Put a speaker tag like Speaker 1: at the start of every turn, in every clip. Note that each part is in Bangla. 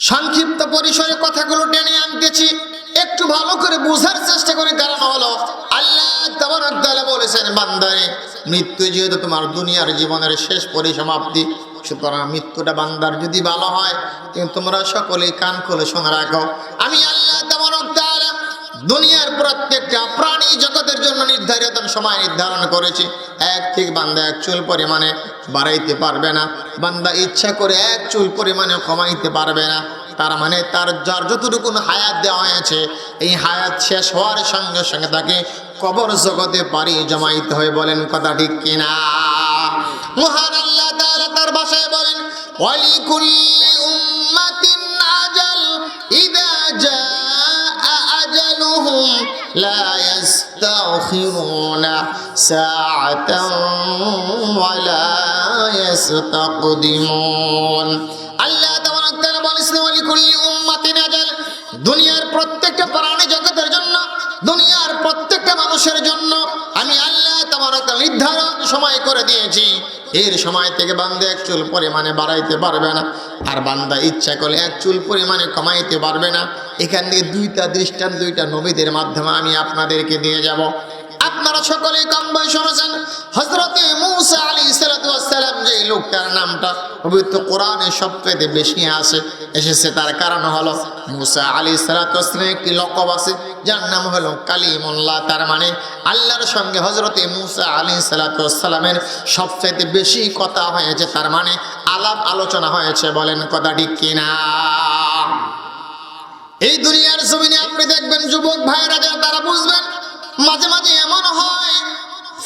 Speaker 1: সংক্ষিপ্ত পরিসরে কথাগুলো টেনে আনতেছি। একটু ভালো করে বোঝার চেষ্টা করি, কারণ হলো আল্লাহ বলেছেন, বান্দারে, মৃত্যু যেহেতু তোমার দুনিয়ার জীবনের শেষ পরিসমাপ্তি, সুতরাং মৃত্যুটা বান্দার যদি ভালো হয়, কিন্তু তোমরা সকলেই কান খুলে শুনে রাখো। আমি আল্লাহ দুনিয়ার প্রত্যেকটা প্রাণী জগতের জন্য নির্ধারিত সময় নির্ধারণ করেছি। এক থেকে বান্দা এক চুল পরিমাণে বাড়াইতে পারবে না। বান্দা ইচ্ছা করে এক চুল পরিমাণে কমাইতে পারবে না। তার মানে তার যার যতটুকু হায়াত দেওয়া হয়েছে, এই হায়াত শেষ হওয়ার সঙ্গে সঙ্গে তাকে কবর জগতে পারি জমাইতে হয় বলেন কথা ঠিক কিনা? মহান আল্লাহ তার ভাষায় বলেন, ওয়ালিকুল্লি আজাল, ইদা জাআ আজালুহুম, লা ইস্তাখিরুনা সাআতান ওয়ালা ইস্তাকদিমুন আল্লাহ তাবারক তাআলা বলেছেন ওয়ালিকুল্লি উম্মাতিন আজাল দুনিয়ার প্রত্যেকটা প্রাণী জগতের জন্য, দুনিয়ার প্রত্যেকটা মানুষের জন্য আমি আল্লাহ তোমার একটা নির্ধারণ সময় করে দিয়েছি। এর সময় থেকে বান্দা এক চুল পরিমাণে বাড়াইতে পারবে না। আর বান্দা ইচ্ছা করলে এক চুল পরিমাণে কমাইতে পারবে না। এখান থেকে দুইটা দৃষ্টান্ত, দুইটা নবীদের মাধ্যমে আমি আপনাদেরকে দিয়ে যাব। আপনারা সকলেই কম বই শুনেছেন হজরতে মুসা আলী সালাম যে লোকটার নামটা পবিত্র কোরআনে সবচেয়ে বেশি আসে, এসেছে তার কারণ হলো মুসা আলী সালাতামের একটি লকব আছে, যার নাম হলো কালিমুল্লাহ। তার মানে আল্লাহর সঙ্গে হজরতে মুসা আলী সালাতামের সবচাইতে বেশি কথা হয়েছে, তার মানে আলাপ আলোচনা হয়েছে, বলেন কথা ঠিক কিনা? এই দুনিয়ার জমিনে আপনি দেখবেন যুবক ভাইরা যারা তারা বুঝবেন মাঝে মাঝে এমন হয়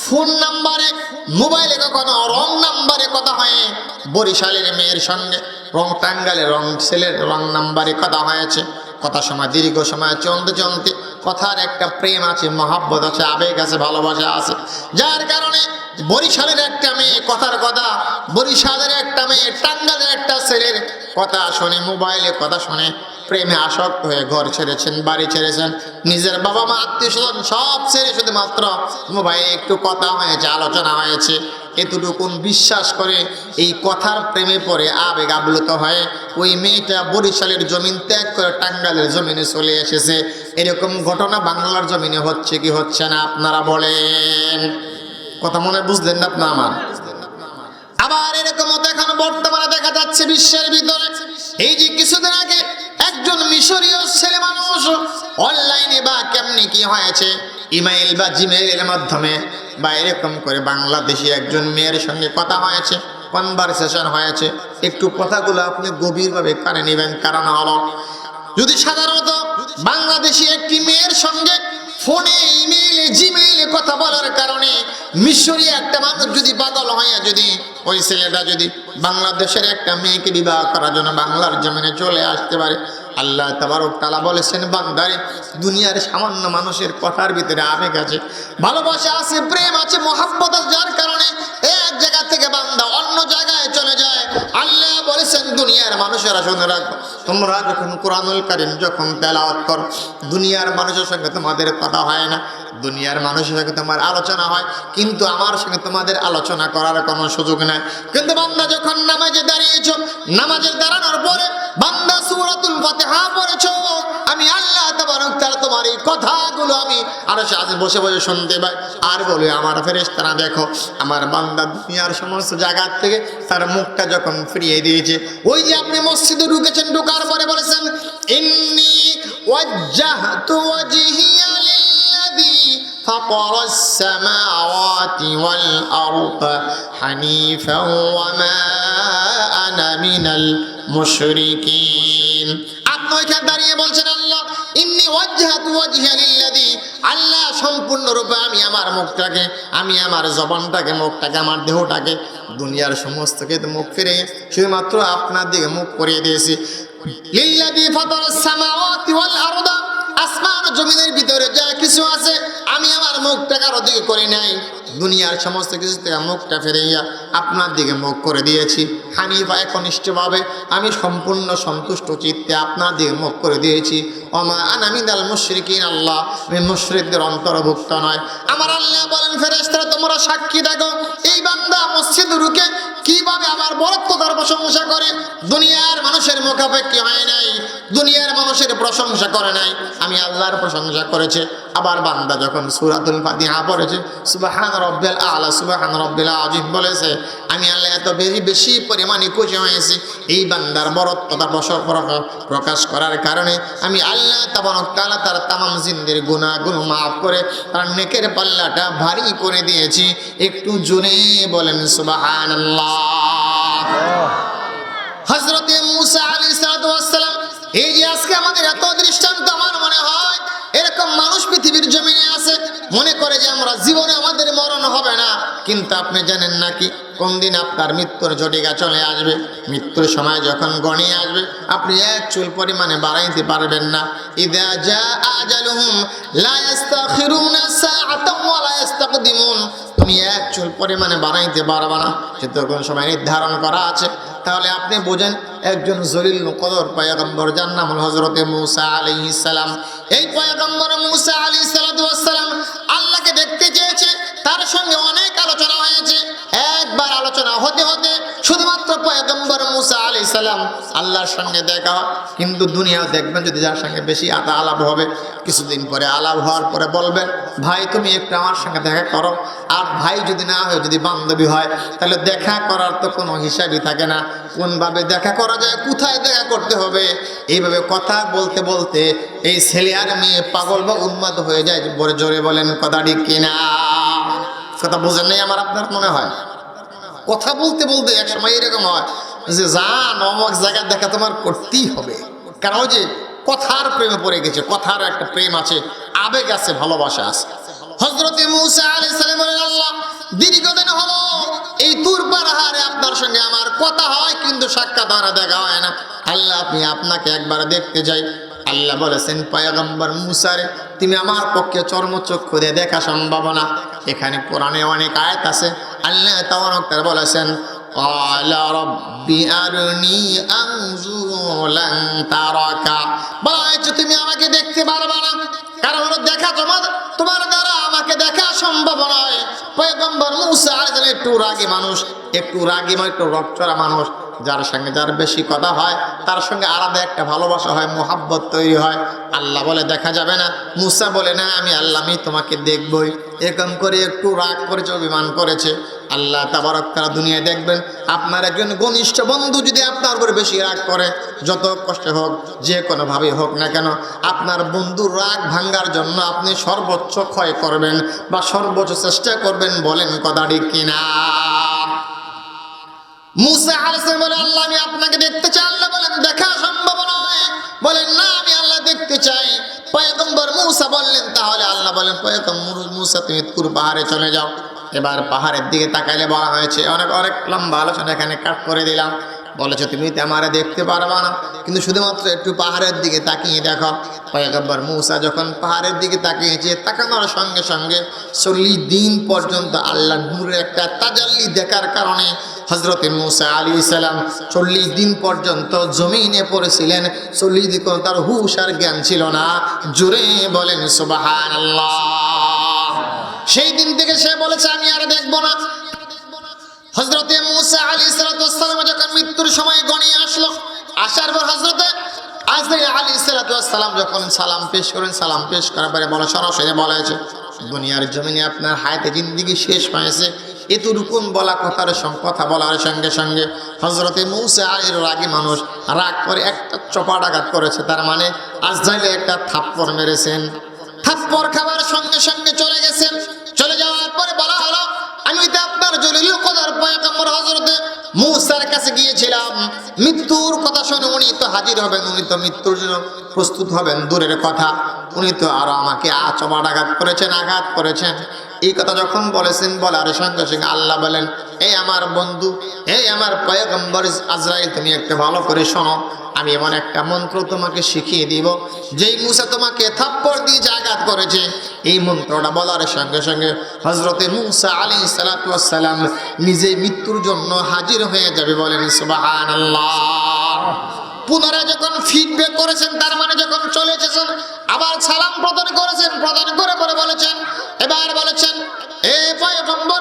Speaker 1: ফোন নাম্বারে মোবাইলে কখনো রং নাম্বারে কথা হয়। বরিশালের মেয়ের সঙ্গে রং টাঙ্গালে রং ছেলের রং নাম্বারে কথা হয়েছে। কথা সময় দীর্ঘ সময় চলতে চলতে কথার একটা প্রেম আছে, মহাব্বত আছে, আবেগ আছে, ভালোবাসা আছে। যার কারণে বরিশালের একটা মেয়ে কথার কথা, বরিশালের একটা মেয়ে টাঙ্গালের একটা ছেলের কথা শুনে মোবাইলে কথা শুনে প্রেমে আসক্ত হয়ে ঘর ছেড়েছেন, বাড়ি ছেড়েছেন। নিজের বাবা মা, আত্মীয় স্বজন সব ছেড়ে শুধুমাত্র মোবাইলে একটু কথা হয়েছে, আলোচনা হয়েছে। এতটুকুন বিশ্বাস করে এই কথার প্রেমে পড়ে আবেগ আপ্লুত হয়ে। ওই মেয়েটা বরিশালের জমিন ত্যাগ করে টাঙ্গালের জমিনে চলে এসেছে। এরকম ঘটনা বাংলার জমিনে হচ্ছে কি হচ্ছে না, আপনারা বলেন। কথা মনে বুঝলেন না আপনার আমার? আবার এরকম এখন বর্তমানে দেখা যাচ্ছে বিশ্বের ভিতরে। এই যে কিছুদিন আগে একজন মিশরীয় ছেলে মানুষ অনলাইনে বা কেমনি কি হয়েছে? ইমেইল বা জিমেইলের মাধ্যমে বা এরকম করে বাংলাদেশি একজন মেয়ের সঙ্গে কথা হয়েছে কনভারসেশন হয়েছে। একটু কথাগুলো আপনি গভীরভাবে কানে নেবেন, কারণ হলো, যদি সাধারণত বাংলাদেশি একটি মেয়ের সঙ্গে ফোনে, ইমেইলে, জিমেইলে কথা বলার কারণে মিশরি একটা মানুষ যদি পাগল হয়ে যদি, ওই ছেলেটা যদি বাংলাদেশের একটা মেয়েকে বিবাহ করার জন্য বাংলার জমিনে চলে আসতে পারে আল্লাহ তাবারক তালা বলেছেন, বান্দারে, দুনিয়ার সামান্য মানুষের কথার ভিতরে আবেগ আছে, ভালোবাসা আছে, প্রেম আছে, মহাব্বত যার কারণে এক জায়গা থেকে বান্দা অন্য জায়গায় চলে যায়। আল্লাহ বলেছেন, দুনিয়ার মানুষেরা শুনে রাখো, তোমরা যখন কোরআনুল কারিম যখন তেলাওয়াত কর, দুনিয়ার মানুষের সঙ্গে তোমাদের কথা হয় না। দুনিয়ার মানুষের সঙ্গে তোমার আলোচনা হয়, কিন্তু আমার সঙ্গে তোমাদের আলোচনা করার কোনো সুযোগ নাই। কিন্তু বান্দা যখন নামাজে দাঁড়িয়েছো নামাজের দাঁড়ানোর পরে বান্দা সুরাতুল ফাতিহা পড়েছো, আমি আল্লাহ তাবারক তাআলা তোমার এই কথাগুলো আমি আরও সাথে বসে বসে শুনতে পাই। আর বলি, আমার ফেরেশতারা দেখো, আমার বান্দা দুনিয়ার সমস্ত জায়গা থেকে তার মুখটা যখন ফিরিয়ে দিয়েছে, ওই যে আপনি মসজিদে ঢুকেছেন, ঢুকার পরে বলেছেন, ইন্নি ওয়াজ্জাহতু লিল্লাযী فطر السماوات والأرض حنيفا وما أنا من المشركين আপনি ওইখানে দাঁড়িয়ে বলছেন আল্লাহ ইন্নি ওয়াজহাতু ওয়াজহিয়া লিল্লাযী আল্লাহ সম্পূর্ণরূপে আমি আমার মুখটাকে আমি আমার জবানটাকে মুখটাকে আমার দেহটাকে দুনিয়ার সমস্ত ক্ষেত্রে মুখ ফিরে শুধুমাত্র আপনার দিকে মুখ করিয়ে দিয়েছি লিল্লাযী ফাতারাস সামাওয়াতি ওয়াল আরদা আসমান ও জমিনের ভিতরে যা কিছু আছে আমি আমার মুখটা কারও দিকে করি নাই। দুনিয়ার সমস্ত কিছু থেকে মুখটা ফেরাইয়া আপনার দিকে মুখ করে দিয়েছি। হানিফা একনিষ্ঠভাবে, আমি সম্পূর্ণ সন্তুষ্ট চিত্তে আপনার দিকে মুখ করে দিয়েছি। অমা আনামিদাল মুশরিকিন, আল্লাহ, আমি মুশরিকদের অন্তর্ভুক্ত নয়। আমার আল্লাহ বলেন, ফেরেশতারা, তোমরা সাক্ষী দেখো, এই বান্দা মসজিদ রুকে কীভাবে আমার বরত্বতার প্রশংসা করে? দুনিয়ার মানুষের মুখাপেক্ষি হয় নাই, দুনিয়ার মানুষের প্রশংসা করে নাই। আমি আল্লাহর প্রশংসা করেছে। আবার বান্দা যখন সুরাতুল ফাতিহা পড়েছে, সুবাহান রব্বিল আলা, সুবাহান রব্বিল আজিম বলেছে, আমি আল্লাহ এত বেশি বেশি পরিমাণে খুশি হয়েছি, এই বান্দার প্র- প্রকাশ করার কারণে আমি আল্লাহ তার গুনাহগুলো মাফ করে, তার নেকের পাল্লাটা ভারী করে দিয়েছি, একটু জোরে বলেন, সুবহানাল্লাহ। হজরতে মুসা আলী সালাম, এই যে আজকে আমাদের এত দৃষ্টান্ত আমার মনে হয়, এরকম মানুষ পৃথিবীর জমিনে মনে করে যে আমরা জীবনে আমাদের মরণ হবে না। কিন্তু আপনি জানেন নাকি কোন দিন আপনার মৃত্যুর জটিকা চলে আসবে। মৃত্যুর সময় যখন গণিয়ে আসবে, আপনি এক চুল পরিমাণে বাড়াইতে পারবেন না। ইদা যা আজালুহুম, লা ইস্তাখিরুনা সাআতাও ওয়া লা ইস্তাকদিমুন তুমি এক চুল পরিমাণে বানাইতে পারবে না। যতক্ষণ সময় নির্ধারণ করা আছে, তাহলে আপনি বোঝেন, একজন জলিল কদর পয়গম্বর যার নাম হজরতে মুসা আলাইহিস সালাম। এই পয়গম্বর মুসা আলী সালাম আল্লাহকে দেখতে চেয়েছে তার সঙ্গে অনেক আলোচনা হয়েছে। একবার আলোচনা হতে হতে শুধুমাত্র পয়গম্বর মুসা আলী সালাম আল্লাহর সঙ্গে দেখা কিন্তু দুনিয়াও দেখবেন যদি যার সঙ্গে বেশি আতা আলাপ হবে। কিছুদিন পরে আলাপ হওয়ার পরে বলবেন ভাই, তুমি একটু আমার সঙ্গে দেখা করো। আর ভাই যদি না হয়, যদি বান্ধবী হয়, তাহলে দেখা করার তো কোনো হিসাবই থাকে না। কোনভাবে দেখা করা যায়, কোথায় দেখা করতে হবে? এইভাবে কথা বলতে বলতে এই ছেলে আর মেয়ে পাগল বা উন্মাদ হয়ে যায়। বড় জোরে বলেন কথাটি কিনা? কথা বোঝেন নাই আমার আপনার মনে হয়? কথা বলতে বলতে এক সময় এরকম হয় যে যান অমক জায়গায় দেখা তোমার করতেই হবে। কারণ যে কথার প্রেমে পড়ে গেছে, কথার একটা প্রেম আছে, আবেগ আছে, ভালোবাসা আছে। হজরতে মুসা আলাইহিস সালাম আল্লাহ, দীর্ঘদিন হলো এই তুর পাহাড়ে আপনার সঙ্গে আমার কথা হয়, কিন্তু সাক্ষাৎ আর দেখা হয় না। আল্লাহ, আপনি আপনাকে একবার দেখতে যাই। আল্লাহ বলেছেন, পয়গম্বর মুসারে তুমি আমার পক্ষে চর্মচক্ষু দিয়ে দেখা সম্ভব না এখানে কোরআনে অনেক আয়াত আছে আল্লাহ তাওয়ার বলেছেন قال رب أرني أنظر لن ترك বলা হয়েছে তুমি আমাকে দেখতে পারবে না কারণ হলো দেখা তোমার তোমার দ্বারা আমাকে দেখা সম্ভব নয় পয়গম্বর মুসা আলাইহিস সালাম একটু রাগী মানুষ একটু রাগী মানে একটু রকচরা মানুষ যার সঙ্গে যার বেশি কথা হয়, তার সঙ্গে আলাদা একটা ভালোবাসা হয়, মোহাব্বত তৈরি হয়। আল্লাহ বলে, দেখা যাবে না। মুসা বলে, না, আমি আল্লাহ আমি তোমাকে দেখবই। এরকম করে একটু রাগ করেছে অভিমান করেছে। আল্লাহ তাবারক তারা দুনিয়ায় দেখবেন, আপনার একজন ঘনিষ্ঠ বন্ধু যদি আপনার উপরে বেশি রাগ করে, যত কষ্টে হোক, যে কোনোভাবে হোক না কেন, আপনার বন্ধুর রাগ ভাঙ্গার জন্য আপনি সর্বোচ্চ ক্ষয় করবেন বা সর্বোচ্চ চেষ্টা করবেন বলেন কথাটি কিনা। মুসা আল্লাহ, আমি আপনাকে দেখতে চাই। আল্লাহ বলেন, দেখা বলেন, না, আমি আল্লাহ দেখতে চাই। বললেন, তাহলে আল্লাহ বলেন তুমি পাহাড়ে চলে যাও। এবার পাহাড়ের দিকে তাকাইলে বলা হয়েছে, অনেক অনেক লম্বা আলোচনা এখানে কাট করে দিলাম। বলেছে, তুমি তো আমারে দেখতে পারবা না। কিন্তু শুধুমাত্র একটু পাহাড়ের দিকে তাকিয়ে দেখো, পয়গম্বর মুসা যখন পাহাড়ের দিকে তাকিয়েছে, তাকানোর সঙ্গে সঙ্গে চল্লিশ দিন পর্যন্ত আল্লাহ নূরের একটা তাজাল্লি দেখার কারণে হজরত মুসা আলী সালাম চল্লিশ দিন পর্যন্ত জমিনে পড়েছিলেন। চল্লিশ দিন তার হুশ আর জ্ঞান ছিল না। জোরে বলেন সুবাহান সেই দিন থেকে সে বলেছে, আমি আর দেখব না। হজরতে মুসা আলী সালাম আসার পর বলে সঙ্গে সঙ্গে হজরতে মানুষ রাগ করে একটা করেছে। তার মানে আজরাইলে একটা থাপ্পড় মেরেছেন। থাপ্পড় খাবার সঙ্গে সঙ্গে চলে গেছেন। চলে যাওয়ার পরে বলা হলো, আমি তো দূরের কথা। উনি তো আরও আমাকে আঘাত করেছেন আঘাত করেছেন। এই কথা যখন বলেছেন, বলার সঙ্গে সঙ্গে আল্লাহ বলেন, এই আমার বন্ধু, এই আমার পয়গম্বর আজরাইল, তুমি একটা ভালো করে শোনো। আমি এমন একটা মন্ত্র তোমাকে শিখিয়ে দিব, যেই মুসা তোমাকে থাপ্পড় দিয়ে আঘাত করেছে। এই মন্ত্রটা বলার সঙ্গে সঙ্গে হজরতে মুসা আলী সালাতাম নিজে মৃত্যুর জন্য হাজির হয়ে যাবে, বলেন সুবাহান পুনরায় যখন ফিডব্যাক করেছেন, তার মানে যখন চলে এসেছেন, আবার সালাম প্রদান করেছেন, প্রদান করে পরে বলেছেন, এবার বলেছেন, এ পয়গম্বর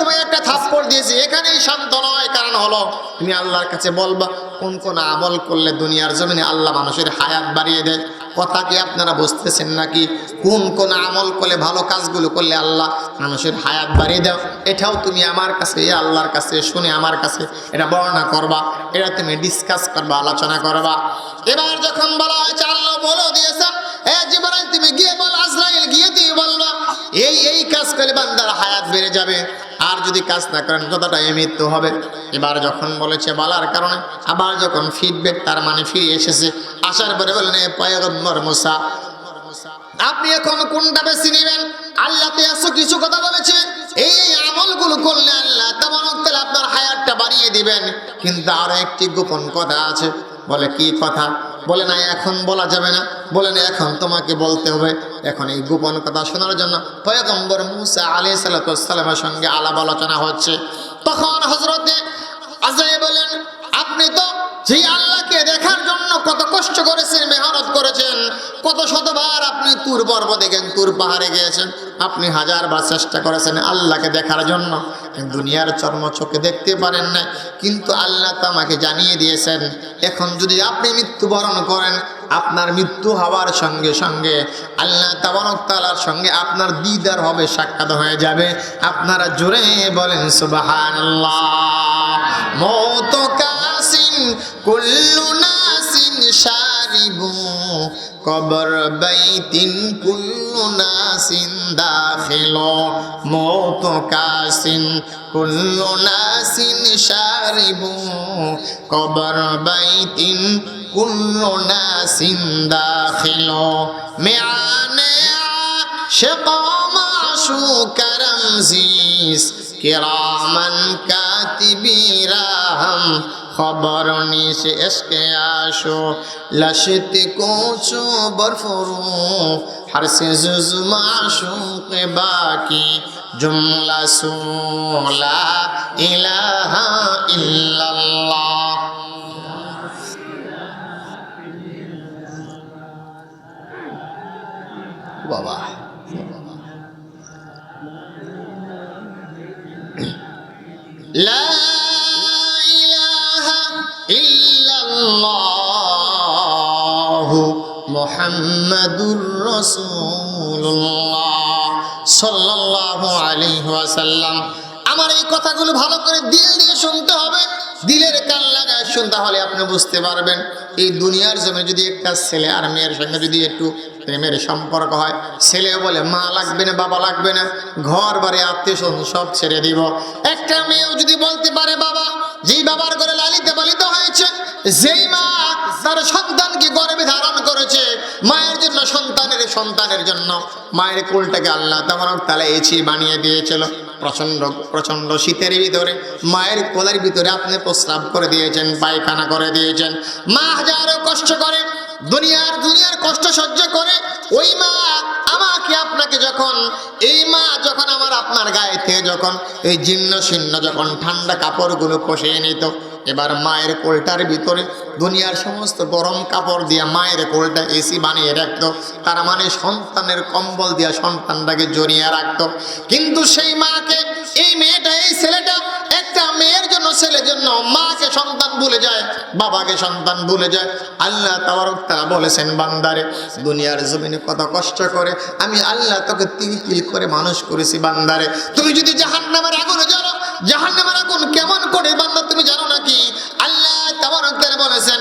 Speaker 1: তোমায় একটা দিয়েছি। এখানেই শান্ত নয় কারণ হলো, তুমি আল্লাহর কাছে বলবা, কোন কোন আমল করলে দুনিয়ার জমিনে আল্লাহ মানুষের হায়াত বাড়িয়ে দেয়? কথা কি আপনারা বুঝতেছেন নাকি? কোন কোন আমল করলে ভালো কাজগুলো করলে আল্লাহ মানুষের হায়াত বাড়িয়ে দাও এটাও তুমি আমার কাছে, এ আল্লাহর কাছে, শুনে আমার কাছে, এটা বর্ণনা করবা, এটা তুমি ডিসকাস করবা, আলোচনা করবা। এবার যখন বলা হয়েছে, আল্লাহ বলো দিয়েছেন, এ কাজ করলে বান্দার হায়াত বেড়ে যাবে। আর যদি কাজ না করেন কতটা এ মৃত্যু হবে। এবার যখন বলেছে বলার কারণে, আবার যখন ফিডব্যাক তার মানে ফিরে এসেছে, আসার পরে বললেন পয়গম্বর মুসা, আপনি এখন কোনটা বেশি নেবেন? আল্লাহ তে আসো কিছু কথা বলেছে। এই আমলগুলো করলে আল্লাহ তেমন আপনার হায়াতটা বাড়িয়ে দিবেন। কিন্তু আরও একটি গোপন কথা আছে। বলে, কি কথা? বলে না, এখন বলা যাবে না। বলে না, এখন তোমাকে বলতে হবে। এখন এই গোপন কথা শোনার জন্য পয়গম্বর মুসা আলী সালাতামের সঙ্গে আলাপ আলোচনা হচ্ছে। তখন হজরতে আজাই বলেন আপনি তো সেই আল্লাহকে দেখার জন্য কত কষ্ট করেছেন, মেহনত করেছেন, কত শতবার পর্বতে গেছেন তুর পাহাড়ে গিয়েছেন। আপনি হাজারবার চেষ্টা করেছেন আল্লাহকে দেখার জন্য। দুনিয়ার চর্ম চোখে দেখতে পারেন না কিন্তু আল্লাহ তো আমাকে জানিয়ে দিয়েছেন, এখন যদি আপনি মৃত্যুবরণ করেন, আপনার মৃত্যু হওয়ার সঙ্গে সঙ্গে আল্লাহ তালার সঙ্গে আপনার দিদার হবে, সাক্ষাৎ হয়ে যাবে। আপনারা জোরে বলেন কাসিন, কুল্লু নাসিন শারিবু কবর বাইতিন কুল্লু নাসিন দাখিল, মৌত কাসিন কুল্লু নাসিন শারিবু, কবর বাইতিন কুল্লু নাসিন দাখিল। মেয়ানে শেখ মাশু করমজিস কিরামান কাতিবিরা হাম খবর নিশে এসকে আসো, লশতি কোচো বরফরু হরসে জুজমা শুকে বাকি, জুমলা সুলা ইলাহা ইল্লা মোহাম্মদুর রসুল্লাহ সাল্লাহ আলী ওয়াসাল্লাম। আমার এই কথাগুলো ভালো করে দিল দিয়ে শুনতে হবে, দিলের কান লাগায় শুন তাহলে আপনি বুঝতে পারবেন। এই দুনিয়ার জন্য যদি একটা ছেলে আর মেয়ের সঙ্গে যদি একটু প্রেমের সম্পর্ক হয়, ছেলে বলে মা লাগবে না, বাবা লাগবে না, ঘর বাড়ি, আত্মীয় স্বজন সব ছেড়ে দিব। একটা মেয়েও যদি বলতে পারে, বাবা, যেই বাবার ঘরে লালিতে পালিত হয়েছে, যেই মা তার সন্তানকে গর্ভে ধারণ করেছে? মায়ের জন্য সন্তানের সন্তানের জন্য। মায়ের কোলটাকে আল্লাহ তেমন তালা এছি বানিয়ে দিয়েছিল। প্রচণ্ড প্রচণ্ড শীতের ভিতরে। মায়ের কোলের ভিতরে আপনি প্রস্রাব করে দিয়েছেন, পায়খানা করে দিয়েছেন। মা হাজারো কষ্ট করে, দুনিয়ার দুনিয়ার কষ্ট সহ্য করে, ওই মা আমাকে আপনাকে যখন, এই মা যখন আমার আপনার গায়ে থেকে যখন এই জীর্ণ শীর্ণ যখন ঠান্ডা কাপড়গুলো কষিয়ে নিত এবার মায়ের কোলটার ভিতরে দুনিয়ার সমস্ত গরম কাপড় দিয়ে মায়ের কোলটা এসি বানিয়ে রাখতো। তার মানে সন্তানের কম্বল দিয়া সন্তানটাকে জড়িয়ে রাখতো। কিন্তু সেই মাকে, এই মেয়েটা, এই ছেলেটা একটা মেয়ের জন্য, ছেলের জন্য মাকে সন্তান ভুলে যায়, বাবাকে সন্তান ভুলে যায়। আল্লাহ তাবারক তারা বলেছেন, বান্দারে, দুনিয়ার জমিনে কত কষ্ট করে আমি আল্লাহ তোকে তিল তিল করে মানুষ করেছি, বান্দারে। তুমি যদি জাহান্নামের আগুনে জ্বলো, জাহান্নামের আগুন কেমন করে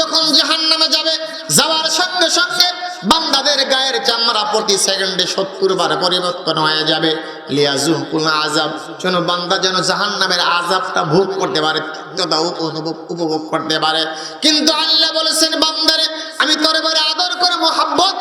Speaker 1: জাহান্নামীরা জাহান নামে যাবে, যাওয়ার সঙ্গে সঙ্গে বান্দাদের গায়ের চামড়া প্রতি সেকেন্ডে সত্তর বার পরিবর্তন হয়ে যাবে। আজাব যেন বান্দা যেন জাহান নামের আজাবটা ভোগ করতে পারে উপভোগ করতে পারে। কিন্তু আল্লাহ বলেছেন, বান্দারে, আমি তোর আদর করে মোহাব্বত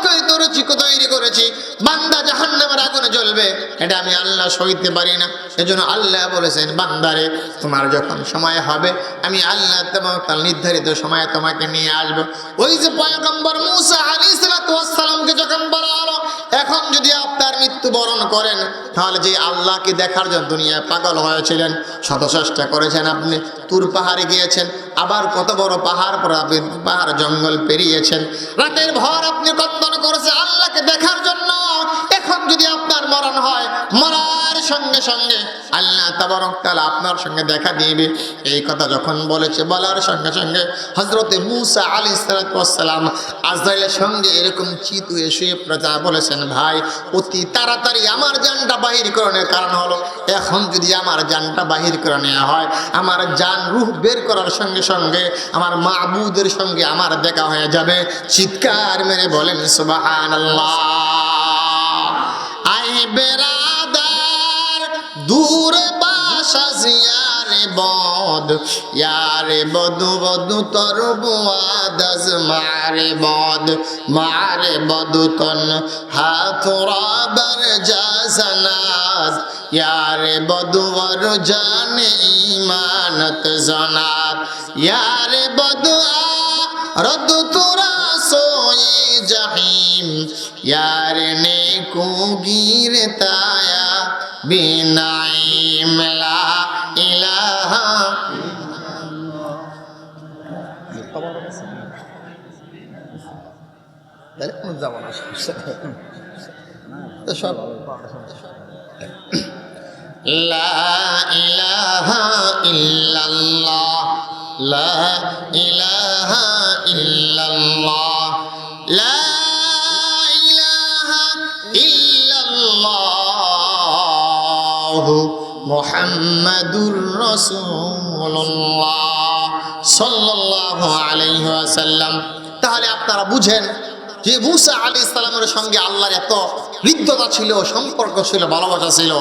Speaker 1: তোর করেছি। বান্দা জাহান্নামের আগুনে জ্বলবে। এটা আমি আল্লাহ সইতে পারি না। এজন্য আল্লাহ বলেছেন, বান্দারে, তোমার যখন সময় হবে, আমি আল্লাহ তোমার নির্ধারিত সময়ে তোমাকে নিয়ে আসব। ওই যে পয়গম্বর মুসা আলী সালামকে যখন বলা হলো, এখন মৃত্যুবরণ করেন, তাহলে যে আল্লাহকে দেখার জন্য দুনিয়ায় পাগল হয়েছিলেন শত চেষ্টা করেছেন আপনি। তুর পাহাড়ে গিয়েছেন, আবার কত বড় পাহাড় পর আপনি পাহাড় জঙ্গল পেরিয়েছেন। রাতের ভর আপনি কন্দন করেছেন আল্লাহকে দেখার জন্য। এখন যদি আপনার মরণ হয়, মরার সঙ্গে সঙ্গে আল্লাহ তাবারক আপনার সঙ্গে দেখা দিবে। এই কথা যখন বলেছে, বলার সঙ্গে সঙ্গে হজরতে মুসা আলী সালাম আজরাইলের সঙ্গে এরকম চিতু এসে প্রজা বলেছেন, ভাই, অতি তাড়াতাড়ি আমার জানটা বাহির করণের কারণ হলো, এখন যদি আমার জানটা বাহির করে নেওয়া হয়, আমার জান রুহ বের করার সঙ্গে সঙ্গে আমার মাহবুদের সঙ্গে আমার দেখা হয়ে যাবে। চিৎকার মেরে বলেন সুবাহান আই বেরাদার দূরে বাসা জিয়ারে বদ, ইয়ারে বধু বধু তর বুয়াদস মারে বদ, মারে বধু তন হাত রাবার জাসনাদ ইয়ারে বধুবর জানে ইমানত জনাত ইয়ারে বধু আ রদ তোরা সোয়ে জাহিম, ইয়ারে নে কুগির بنعيم لا إله إلا الله لا إله إلا الله لا إله তাহলে আপনারা বুঝেন যে মুসা আলী ইসলামের সঙ্গে আল্লাহর এত হৃদ্যতা ছিল, সম্পর্ক ছিল, ভালোবাসা ছিল।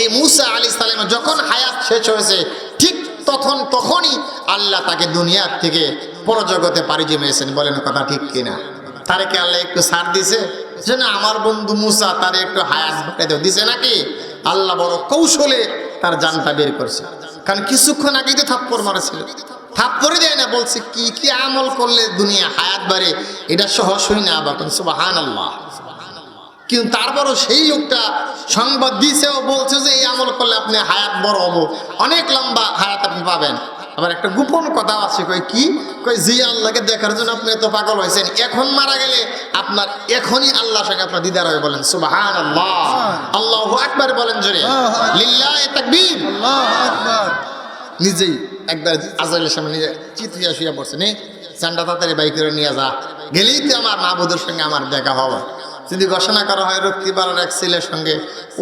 Speaker 1: এই মুসা আলী ইসলামের যখন হায়াত শেষ হয়েছে, ঠিক তখন তখনই আল্লাহ তাকে দুনিয়ার থেকে পরজগতে পারি জমিয়েছেন। বলেন কথা ঠিক কিনা? তারে কি আল্লাহ একটু সার দিছে যে না, আমার বন্ধু মুসা তারে একটু হায়াত দিছে নাকি? আল্লাহ বড় কৌশলে তার জানটা বের করছে। কারণ কিছুক্ষণ আগেই তো থাপ্পড় মারেছিল। থাপ্পড়ে দেয় না, বলছে, কি কি আমল করলে দুনিয়া হায়াত বাড়ে? এটা সহজ হই না আবার সুবাহান আল্লাহ কিন্তু তারপরও সেই লোকটা সংবাদ দিছে ও বলছে যে, এই আমল করলে আপনি হায়াত বড় হব। অনেক লম্বা হায়াত আপনি পাবেন। আবার একটা গোপন কথা আছে কই কি? জি আল্লাহকে দেখার জন্য আপনি এত পাগল হয়েছেন। এখন মারা গেলে আপনার এখনই আল্লাহর সঙ্গে আপনার দিদার হয়ে বলেন সুবাহান আল্লাহ আল্লাহ আকবার বলেন জোরে। লিল্লাহ তাকবীর। নিজেই একবার সামনে নিজে শুয়ে পড়ছে নে চান্ডা তাড়াতাড়ি বাইক করে নিয়ে যা। গেলেই তো আমার মাহবুদের সঙ্গে আমার দেখা হবে। যদি ঘোষণা করা হয় রক্তিপাড়ার এক ছেলের সঙ্গে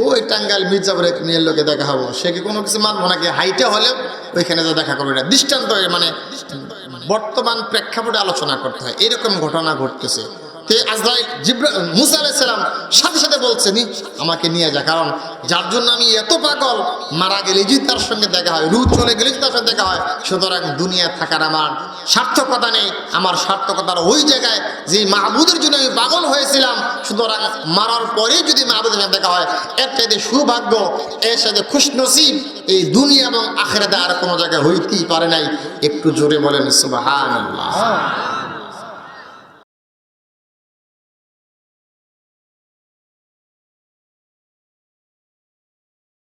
Speaker 1: ওই টাঙ্গাইল মির্জাপুর এক মেয়ের লোকে দেখা হব। সে কি কোনো কিছু মানবো নাকি? হাইটে হলেও ওইখানে যা দেখা করবে এটা দৃষ্টান্ত মানে বর্তমান প্রেক্ষাপটে আলোচনা করতে হয়। এরকম ঘটনা ঘটতেছে। তে আজরাইল জিব্রা মুসা আলাইসালাম সাথে সাথে বলছেন আমাকে নিয়ে যা, কারণ যার জন্য আমি এত পাগল, মারা গেলে যদি তার সঙ্গে দেখা হয় রুহ চলে গেলে তার সঙ্গে দেখা হয়। সুতরাং দুনিয়া থাকার আমার সার্থকতা নেই, আমার সার্থকতার ওই জায়গায় যে মাহবুদের জন্য আমি পাগল হয়েছিলাম, সুতরাং মারার পরেই যদি মাহবুদের সঙ্গে দেখা হয়, এর চাইতে সৌভাগ্য, এর সাথে খুশনসিব এই দুনিয়া এবং আখেরাতে আর কোনো জায়গায় হইতেই পারে নাই। একটু জোরে বলেন সুবাহান